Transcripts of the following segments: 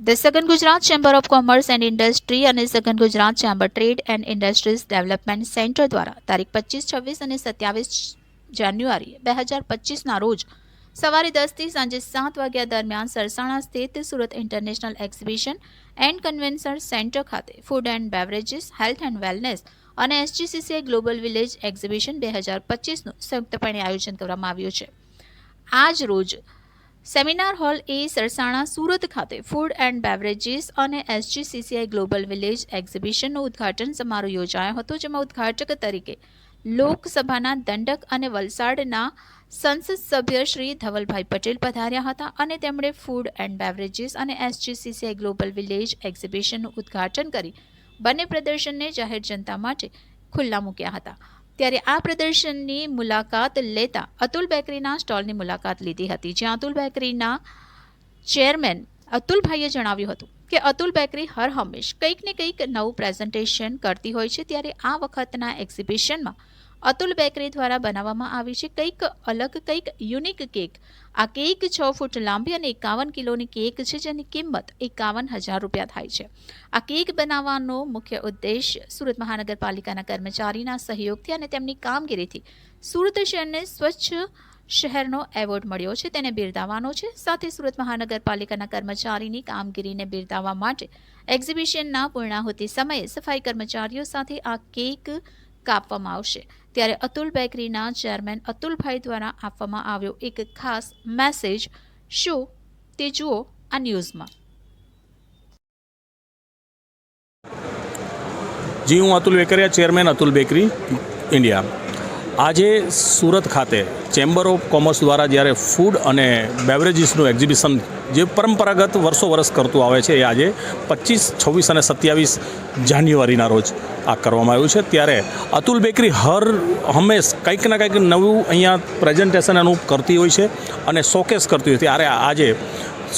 The સઘન Gujarat chamber of commerce and industry અને સઘન Gujarat chamber trade and industries development centre દ્વારા તારીખ પચીસ, છવ્વીસ અને સત્યાવીસ જાન્યુઆરી બે હજાર પચીસના રોજ સવારે દસથી સાંજે સાત વાગ્યા દરમિયાન સરસાણા સ્થિત Surat international exhibition and convention centre ખાતે food and beverages health and wellness અને એસજીસીસીઆઈ ગ્લોબલ વિલેજ એક્ઝિબિશન બે હજાર પચીસનું સંયુક્તપણે આયોજન કરવામાં આવ્યું છે. આજ રોજ સેમિનાર હોલ એ સરસાણા સુરત ખાતે ફૂડ એન્ડ બેવરેજીસ અને એસજીસીસીઆઈ ગ્લોબલ વિલેજ એક્ઝિબિશનનું ઉદ્ઘાટન સમારોહ યોજાયો હતો, જેમાં ઉદ્ઘાટક તરીકે લોકસભાના દંડક અને વલસાડના સંસદ સભ્ય શ્રી ધવલભાઈ પટેલ પધાર્યા હતા અને તેમણે ફૂડ એન્ડ બેવરેજીસ અને એસજીસીસીઆઈ ગ્લોબલ વિલેજ એક્ઝિબિશનનું ઉદ્ઘાટન કરી, બંને પ્રદર્શનને જાહેર જનતા માટે ખુલ્લા મૂક્યા હતા. ત્યારે આ પ્રદર્શનની મુલાકાત લેતા અતુલ બેકરીના સ્ટોલની મુલાકાત લીધી હતી, જ્યાં અતુલ બેકરીના ચેરમેન અતુલભાઈએ જણાવ્યું હતું કે અતુલ બેકરી હર હંમેશ કંઈક ને કંઈક નવું પ્રેઝન્ટેશન કરતી હોય છે, ત્યારે આ વખતના એક્ઝિબિશનમાં અતુલ બેકરી દ્વારા બનાવવામાં આવી છે કંઈક અલગ, કંઈક યુનિક કેક. આ કેક છ ફૂટ લાંબી અને એકાવન કિલોની કેક છે, જેની કિંમત એકાવન હજાર રૂપિયા થાય છે. આ કેક બનાવવાનો મુખ્ય ઉદ્દેશ સુરત મહાનગરપાલિકાના કર્મચારીના સહયોગથી અને તેમની કામગીરીથી. સુરત શહેરને સ્વચ્છ શહેરનો એવોર્ડ મળ્યો છે, તેને બિરદાવવાનો છે. સાથે સુરત મહાનગરપાલિકાના કર્મચારીની કામગીરીને બિરદાવવા માટે એક્ઝિબિશનના પૂર્ણાહુતિ સમયે સફાઈ કર્મચારીઓ સાથે આ કેક કાપવામાં આવશે. ત્યારે અતુલ બેકરીના ચેરમેન અતુલભાઈ દ્વારા આપવામાં આવ્યો એક ખાસ મેસેજ. શું? તે જુઓ આ ન્યૂઝમાં. જી, હું Atul Vekariya, chairman Atul bakery, India. આજે સુરત ખાતે ચેમ્બર ઓફ કોમર્સ દ્વારા જ્યારે ફૂડ અને બેવરેજીસનું એક્ઝિબિશન જે પરંપરાગત વર્ષો વર્ષ કરતું આવે છે, એ આજે પચીસ, છવ્વીસ અને સત્યાવીસ જાન્યુઆરીના રોજ આ કરવામાં આવ્યું છે. ત્યારે અતુલ બેકરી હર હંમેશ કંઈક ને કંઈક નવું અહીંયા પ્રેઝન્ટેશન એનું કરતી હોય છે અને શોકેસ કરતી હોય છે. ત્યારે આજે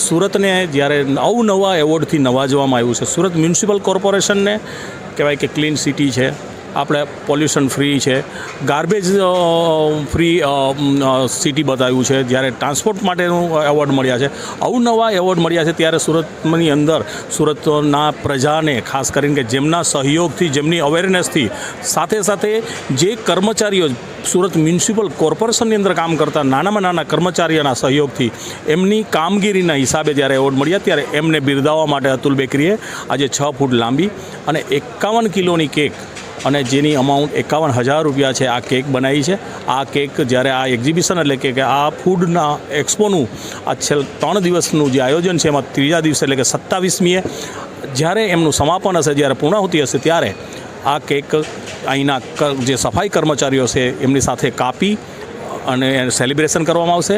સુરતને જ્યારે અવનવા એવોર્ડથી નવાજવામાં આવ્યું છે. સુરત મ્યુનિસિપલ કોર્પોરેશનને કહેવાય કે ક્લીન સિટી છે. આપણે પોલ્યુશન ફ્રી છે. ગાર્બેજ ફ્રી સિટી બતાવ્યું છે. જ્યારે ટ્રાન્સપોર્ટ માટેનું એવોર્ડ મળ્યા છે. અવનવા એવોર્ડ મળ્યા છે ત્યારે સુરતની અંદર સુરતના પ્રજાને, ખાસ કરીને કે જેમના સહયોગથી, જેમની અવેરનેસથી સાથે સાથે જે કર્મચારીઓ સુરત મ્યુનિસિપલ કોર્પોરેશનની અંદર કામ કરતા નાનામાં નાના કર્મચારીઓના સહયોગથી એમની કામગીરીના હિસાબે જ્યારે એવોર્ડ મળ્યા ત્યારે એમને બિરદાવવા માટે અતુલ બેકરીએ આજે છ ફૂટ લાંબી અને એકાવન કિલોની કેક અને જેની અમાઉન્ટ એકાવન હજાર રૂપિયા છે આ કેક બનાવી છે. આ કેક જ્યારે આ એક્ઝિબિશન એટલે કે આ ફૂડના એક્સપોનું આ છેલ્લા ત્રણ દિવસનું જે આયોજન છે, એમાં ત્રીજા દિવસે એટલે કે સત્તાવીસમીએ, જ્યારે એમનું સમાપન હશે, જ્યારે પૂર્ણાહુતિ હશે, ત્યારે આ કેક અહીંના જે સફાઈ કર્મચારીઓ છે, એમની સાથે કાપી અને સેલિબ્રેશન કરવામાં આવશે.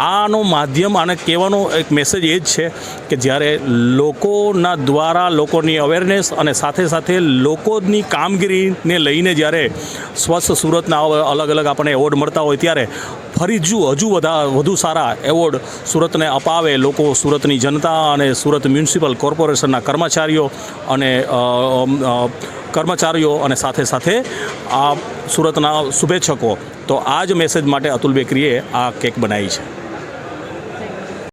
આનો માધ્યમ આને કહેવાનો એક મેસેજ એ જ છે કે જ્યારે લોકોના દ્વારા લોકોની અવેરનેસ અને સાથે સાથે લોકોની કામગીરીને લઈને જ્યારે સ્વસ્થ સુરતના અલગ અલગ આપણને એવોર્ડ મળતા હોય ત્યારે ફરી જુ હજુ વધા, વધુ સારા એવોર્ડ સુરતને અપાવે લોકો સુરતની જનતા અને સુરત મ્યુનિસિપલ કોર્પોરેશનના કર્મચારીઓ અને કર્મચારીઓ અને સાથે સાથે આ સુરતના શુભેચ્છકો. તો આ જ મેસેજ માટે અતુલ બેકરીએ આ કેક બનાવી છે.